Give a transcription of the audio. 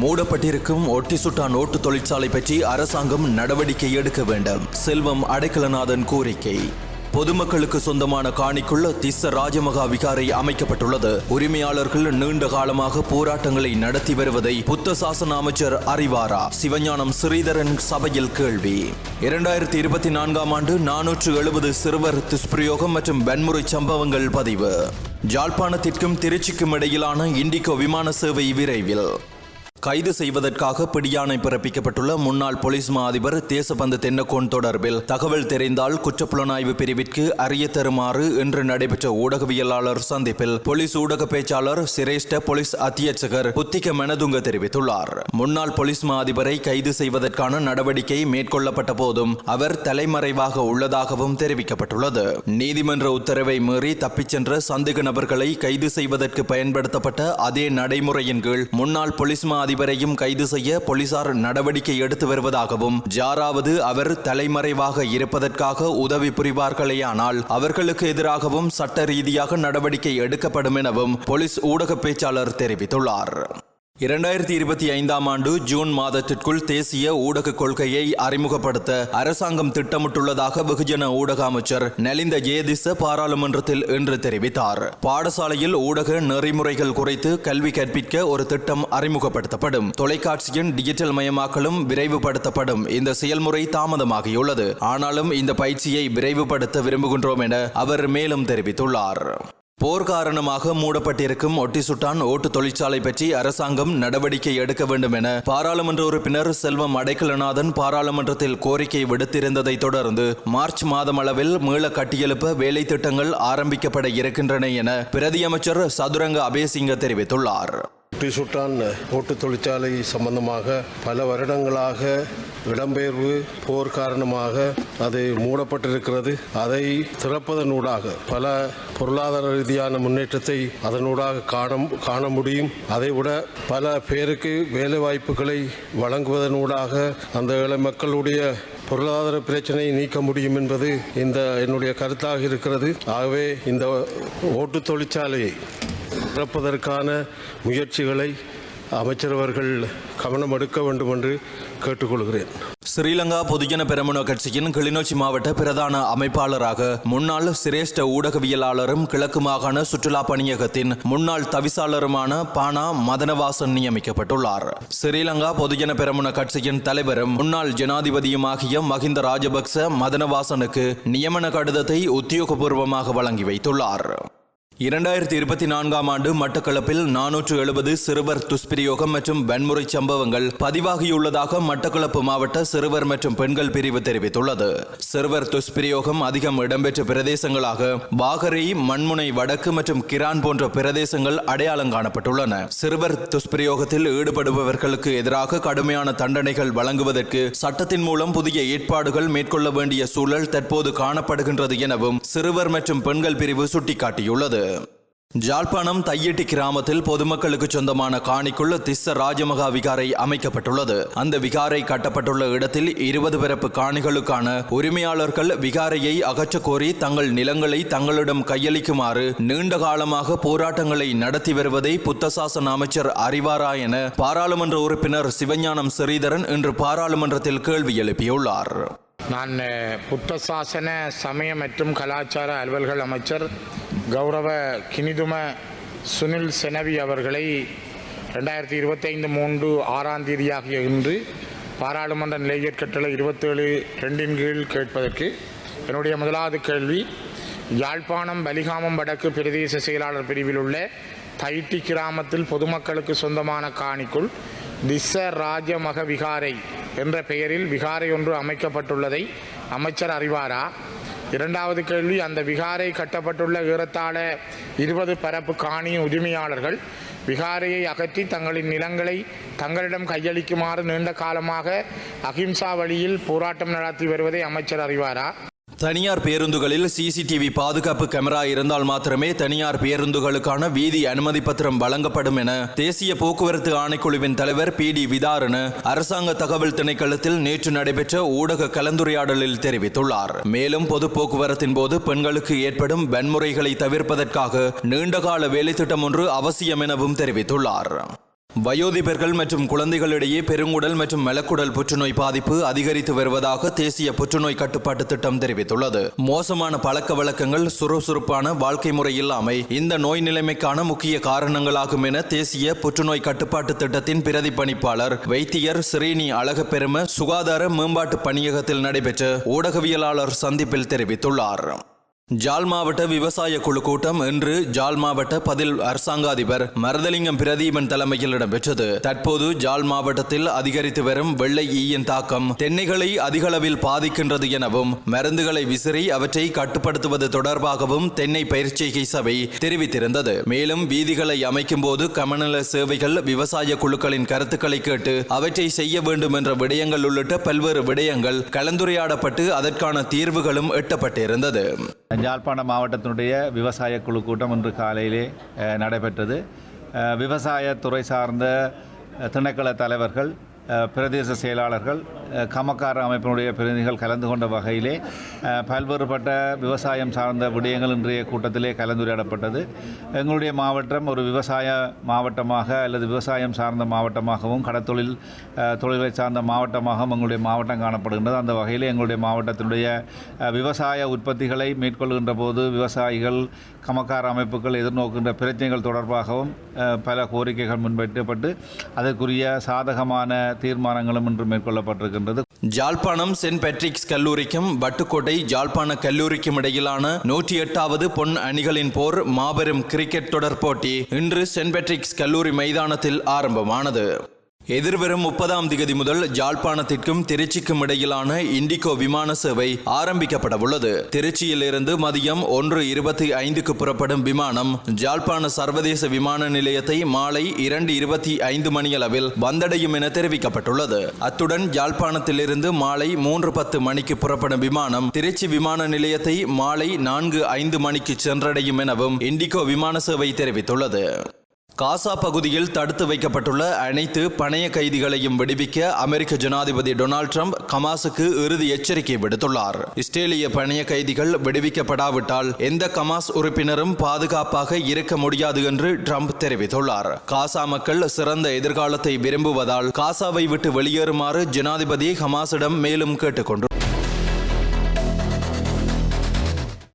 மூடப்பட்டிருக்கும் ஒட்டி சுட்டா நோட்டு தொழிற்சாலை பற்றி அரசாங்கம் நடவடிக்கை எடுக்க வேண்டும். செல்வம் அடைக்கலநாதன் கோரிக்கை. பொதுமக்களுக்கு சொந்தமான காணிக்குள்ள திஸ்ஸ ராஜமகா விகாரை அமைக்கப்பட்டுள்ளது. உரிமையாளர்கள் நீண்ட காலமாக போராட்டங்களை நடத்தி வருவதை புத்த சாசன அமைச்சர் அறிவாரா? சிவஞானம் ஸ்ரீதரன் சபையில் கேள்வி. இரண்டாயிரத்தி இருபத்தி நான்காம் ஆண்டு நானூற்று எழுபது சிறுவர் துஷ்பிரயோகம் மற்றும் வன்முறை சம்பவங்கள் பதிவு. ஜாழ்ப்பாணத்திற்கும் திருச்சிக்கும் இடையிலான இண்டிகோ விமான சேவை விரைவில். கைது செய்வதற்காக பிடியாணை பிறப்பிக்கப்பட்டுள்ள முன்னாள் போலீஸ் மா அதிபர் தேசபந்து தென்னக்கோன் தொடர்பில் தகவல் தெரிந்தால் குற்றப்புலனாய்வு பிரிவிற்கு அறிய தருமாறு இன்று நடைபெற்ற ஊடகவியலாளர் சந்திப்பில் போலீஸ் ஊடக பேச்சாளர் சிரேஷ்ட போலீஸ் அத்தியட்சகர் புத்திக மெனதுங்க தெரிவித்துள்ளார். முன்னாள் போலீஸ் மா அதிபரை கைது செய்வதற்கான நடவடிக்கை மேற்கொள்ளப்பட்ட போதும் அவர் தலைமறைவாக உள்ளதாகவும் தெரிவிக்கப்பட்டுள்ளது. நீதிமன்ற உத்தரவை மீறி தப்பிச் சென்ற சந்தேக நபர்களை கைது செய்வதற்கு பயன்படுத்தப்பட்ட அதே நடைமுறையின் கீழ் முன்னாள் போலீஸ் மா அதிபரையும் கைது செய்ய போலீசார் நடவடிக்கை எடுத்து வருவதாகவும் ஜாராவது அவர் தலைமறைவாக இருப்பதற்காக உதவி புரிவார்களேயானால் அவர்களுக்கு எதிராகவும் சட்ட ரீதியாக நடவடிக்கை எடுக்கப்படும் எனவும் போலீஸ் ஊடக பேச்சாளர் தெரிவித்துள்ளார். இரண்டாயிரத்தி இருபத்தி ஐந்தாம் ஆண்டு ஜூன் மாதத்திற்குள் தேசிய ஊடக கொள்கையை அறிமுகப்படுத்த அரசாங்கம் திட்டமிட்டுள்ளதாக வெகுஜன ஊடக அமைச்சர் நலிந்த ஜேதிச பாராளுமன்றத்தில் இன்று தெரிவித்தார். பாடசாலையில் ஊடக நெறிமுறைகள் குறித்து கல்வி கற்பிக்க ஒரு திட்டம் அறிமுகப்படுத்தப்படும். தொலைக்காட்சியின் டிஜிட்டல் மயமாக்கலும் விரைவுபடுத்தப்படும். இந்த செயல்முறை தாமதமாகியுள்ளது. ஆனாலும் இந்த பயிற்சியை விரைவுபடுத்த விரும்புகின்றோம் என அவர் மேலும் தெரிவித்துள்ளார். போர் காரணமாக மூடப்பட்டிருக்கும் ஒட்டிசுட்டான் ஓட்டு தொழிற்சாலை பற்றி அரசாங்கம் நடவடிக்கை எடுக்க வேண்டும் என பாராளுமன்ற உறுப்பினர் செல்வம் அடைக்கலநாதன் பாராளுமன்றத்தில் கோரிக்கை விடுத்திருந்ததை தொடர்ந்து மார்ச் மாதம் அளவில் மீள கட்டியெழுப்ப வேலை திட்டங்கள் ஆரம்பிக்கப்பட இருக்கின்றன என பிரதியமைச்சர் சதுரங்க அபேசிங்க தெரிவித்துள்ளார். பிசுட்டான் ஓட்டு தொழிற்சாலை சம்பந்தமாக பல வருடங்களாக இடம்பெயர்வு போர் காரணமாக அது மூடப்பட்டிருக்கிறது. அதை திறப்பதனூடாக பல பொருளாதார ரீதியான முன்னேற்றத்தை அதனூடாக காண காண முடியும். அதைவிட பல பேருக்கு வேலை வாய்ப்புகளை வழங்குவதனூடாக அந்த ஏழை மக்களுடைய பொருளாதார பிரச்சனையை நீக்க முடியும் என்பது இந்த என்னுடைய கருத்தாக இருக்கிறது. ஆகவே இந்த ஓட்டு தொழிற்சாலையை திறப்பதற்கான முயற்சிகளை அமைச்சரவர்கள் கவனம் எடுக்க வேண்டும் என்று கேட்டுக்கொள்கிறேன். ஸ்ரீலங்கா பொதுஜன பெரமுன கட்சியின் கிளிநொச்சி மாவட்ட பிரதான அமைப்பாளராக முன்னாள் சிரேஷ்ட ஊடகவியலாளரும் கிழக்கு மாகாண சுற்றுலா பணியகத்தின் முன்னாள் தவிசாளருமான பானா மதனவாசன் நியமிக்கப்பட்டுள்ளார். ஸ்ரீலங்கா பொதுஜன பெரமுன கட்சியின் தலைவரும் முன்னாள் ஜனாதிபதியுமாகிய மஹிந்த ராஜபக்ச மதனவாசனுக்கு நியமன கடிதத்தை உத்தியோகபூர்வமாக வழங்கி வைத்துள்ளார். இரண்டாயிரத்தி இருபத்தி நான்காம் ஆண்டு மட்டக்களப்பில் நானூற்று எழுபது சிறுவர் துஷ்பிரயோகம் மற்றும் வன்முறை சம்பவங்கள் பதிவாகியுள்ளதாக மட்டக்களப்பு மாவட்ட சிறுவர் மற்றும் பெண்கள் பிரிவு தெரிவித்துள்ளது. சிறுவர் துஷ்பிரயோகம் அதிகம் இடம்பெற்ற பிரதேசங்களாக வாகரை மண்முனை வடக்கு மற்றும் கிரான் போன்ற பிரதேசங்கள் அடையாளம் காணப்பட்டுள்ளன. சிறுவர் துஷ்பிரயோகத்தில் ஈடுபடுபவர்களுக்கு எதிராக கடுமையான தண்டனைகள் வழங்குவதற்கு சட்டத்தின் மூலம் புதிய ஏற்பாடுகள் மேற்கொள்ள வேண்டிய சூழல் தற்போது காணப்படுகின்றது எனவும் சிறுவர் மற்றும் பெண்கள் பிரிவு சுட்டிக்காட்டியுள்ளது. ஜாழ்ப்பாணம் தையட்டி கிராமத்தில் பொதுமக்களுக்கு சொந்தமான காணிக்குள்ள திஸ்ஸ ராஜமகா விகாரை அமைக்கப்பட்டுள்ளது. அந்த விகாரை கட்டப்பட்டுள்ள இடத்தில் இருபது பிறப்பு காணிகளுக்கான உரிமையாளர்கள் விகாரையை அகற்றக்கோரி தங்கள் நிலங்களை தங்களிடம் கையளிக்குமாறு நீண்ட காலமாக போராட்டங்களை நடத்தி வருவதை புத்தசாசன அமைச்சர் அறிவாரா என பாராளுமன்ற உறுப்பினர் சிவஞானம் ஸ்ரீதரன் இன்று பாராளுமன்றத்தில் கேள்வி எழுப்பியுள்ளார். நான் புத்தசாசன புத்த சாசன சமய மற்றும் கலாச்சார அலுவல்கள் அமைச்சர் கௌரவ கினிதும சுனில் செனவி அவர்களை ரெண்டாயிரத்தி இருபத்தைந்து மூன்று ஆறாம் தேதியாகிய இன்று பாராளுமன்ற நிலையற் கட்டளை இருபத்தேழு ரெண்டின் கீழ் கேட்பதற்கு என்னுடைய முதலாவது கேள்வி யாழ்ப்பாணம் பலிகாமம் வடக்கு பிரதேச செயலாளர் பிரிவில் உள்ள தைட்டி கிராமத்தில் பொதுமக்களுக்கு சொந்தமான காணிக்குள் திச ராஜமக விகாரை என்ற பெயரில் விகாரை ஒன்று அமைக்கப்பட்டுள்ளதை அமைச்சர் அறிவாரா? இரண்டாவது கேள்வி அந்த விகாரை கட்டப்பட்டுள்ள ஏறத்தாழ இருபது பரப்பு காணியின் உரிமையாளர்கள் விகாரையை அகற்றி தங்களின் நிலங்களை தங்களிடம் கையளிக்குமாறு நீண்ட காலமாக அகிம்சா வழியில் போராட்டம் நடத்தி வருவதை அமைச்சர் அறிவாரா? தனியார் பேருந்துகளில் சிசிடிவி பாதுகாப்பு கேமரா இருந்தால் மாத்திரமே தனியார் பேருந்துகளுக்கான வீதி அனுமதி பத்திரம் வழங்கப்படும் என தேசிய போக்குவரத்து ஆணைக்குழுவின் தலைவர் பி டி விதாரன அரசாங்க தகவல் திணைக்களத்தில் நேற்று நடைபெற்ற ஊடக கலந்துரையாடலில் தெரிவித்துள்ளார். மேலும் பொது போக்குவரத்தின் போது பெண்களுக்கு ஏற்படும் வன்முறைகளை தவிர்ப்பதற்காக நீண்டகால வேலைத்திட்டம் ஒன்று அவசியம் எனவும் தெரிவித்துள்ளார். வயோதிபர்கள் மற்றும் குழந்தைகளிடையே பெருங்குடல் மற்றும் மெலக்குடல் புற்றுநோய் பாதிப்பு அதிகரித்து வருவதாக தேசிய புற்றுநோய் கட்டுப்பாட்டு திட்டம் தெரிவித்துள்ளது. மோசமான பழக்க வழக்கங்கள் சுறுசுறுப்பான வாழ்க்கை முறை இல்லாமை இந்த நோய் நிலைமைக்கான முக்கிய காரணங்களாகும் என தேசிய புற்றுநோய் கட்டுப்பாட்டு திட்டத்தின் பிரதிப்பணிப்பாளர் வைத்தியர் ஸ்ரீனி அழகப்பெரும சுகாதார மேம்பாட்டு பணியகத்தில் நடைபெற்ற ஊடகவியலாளர் சந்திப்பில் தெரிவித்துள்ளார். ஜாழ் மாவட்ட விவசாய குழு கூட்டம் இன்று ஜாழ் மாவட்ட பதில் அரசாங்க அதிபர் மரதலிங்கம் பிரதீபன் தலைமையில் இடம்பெற்றது. தற்போது ஜாழ் மாவட்டத்தில் அதிகரித்து வரும் வெள்ளை ஈயின் தாக்கம் தென்னைகளை அதிகளவில் பாதிக்கின்றது எனவும் மருந்துகளை விசிறி அவற்றை கட்டுப்படுத்துவது தொடர்பாகவும் தென்னை பயிற்சிகை சபை தெரிவித்திருந்தது. மேலும் வீதிகளை அமைக்கும் போது கமநல சேவைகள் விவசாய குழுக்களின் கருத்துக்களை கேட்டு அவற்றை செய்ய வேண்டும் என்ற விடயங்கள் உள்ளிட்ட பல்வேறு விடயங்கள் கலந்துரையாடப்பட்டு அதற்கான தீர்வுகளும் எட்டப்பட்டிருந்தது. யாழ்ப்பாண மாவட்டத்தினுடைய விவசாய குழு கூட்டம் இன்று காலையிலே நடைபெற்றது. விவசாயத்துறை சார்ந்த திணைக்கள தலைவர்கள் பிரதேச செயலாளர்கள் கமக்கார அமைப்பினுடைய பிரதிநிதிகள் கலந்து கொண்ட வகையிலே பல்வேறுபட்ட விவசாயம் சார்ந்த விடயங்கள் இன்றைய கூட்டத்திலே கலந்துரையாடப்பட்டது. எங்களுடைய மாவட்டம் ஒரு விவசாய மாவட்டமாக அல்லது விவசாயம் சார்ந்த மாவட்டமாகவும் கடத்தொழில் தொழிலை சார்ந்த மாவட்டமாகவும் எங்களுடைய மாவட்டம் காணப்படுகின்றது. அந்த வகையில் எங்களுடைய மாவட்டத்தினுடைய விவசாய உற்பத்திகளை மேற்கொள்கின்ற போது விவசாயிகள் கமக்கார அமைப்புகள் எதிர்நோக்கின்ற பிரச்சனைகள் தொடர்பாகவும் பல கோரிக்கைகள் முன்வைக்கப்பட்டு அதற்குரிய சாதகமான தீர்மானங்களும் இன்று மேற்கொள்ளப்பட்டிருக்கின்றது. ஜாழ்ப்பாணம் சென்ட் பேட்ரிக்ஸ் கல்லூரிக்கும் வட்டுக்கோட்டை ஜாழ்ப்பாண கல்லூரிக்கும் இடையிலான நூற்றி எட்டாவது பொன் அணிகளின் போர் மாபெரும் கிரிக்கெட் தொடர் போட்டி இன்று சென்ட் பேட்ரிக்ஸ் கல்லூரி மைதானத்தில் ஆரம்பமானது. எதிர்வரும் முப்பதாம் திகதி முதல் ஜாழ்ப்பாணத்திற்கும் திருச்சிக்கும் இடையிலான இண்டிகோ விமான சேவை ஆரம்பிக்கப்பட உள்ளது. திருச்சியிலிருந்து மதியம் ஒன்று இருபத்தி ஐந்துக்கு புறப்படும் விமானம் ஜாழ்ப்பாண சர்வதேச விமான நிலையத்தை மாலை இரண்டு இருபத்தி ஐந்து மணியளவில் வந்தடையும் என தெரிவிக்கப்பட்டுள்ளது. அத்துடன் ஜாழ்ப்பாணத்திலிருந்து மாலை மூன்று பத்து மணிக்கு புறப்படும் விமானம் திருச்சி விமான நிலையத்தை மாலை நான்கு ஐந்து மணிக்கு சென்றடையும் எனவும் இண்டிகோ விமான சேவை தெரிவித்துள்ளது. காசா பகுதியில் தடுத்து வைக்கப்பட்டுள்ள அனைத்து பணைய கைதிகளையும் விடுவிக்க அமெரிக்க ஜனாதிபதி டொனால்ட் ட்ரம்ப் கமாஸுக்கு இறுதி எச்சரிக்கை விடுத்துள்ளார். இஸ்ரேலிய பணைய கைதிகள் விடுவிக்கப்படாவிட்டால் எந்த கமாஸ் உறுப்பினரும் பாதுகாப்பாக இருக்க முடியாது என்று ட்ரம்ப் தெரிவித்துள்ளார். காசா மக்கள் சிறந்த எதிர்காலத்தை விரும்புவதால் காசாவை விட்டு வெளியேறுமாறு ஜனாதிபதி ஹமாஸிடம் மேலும் கேட்டுக்கொண்டுள்ளார்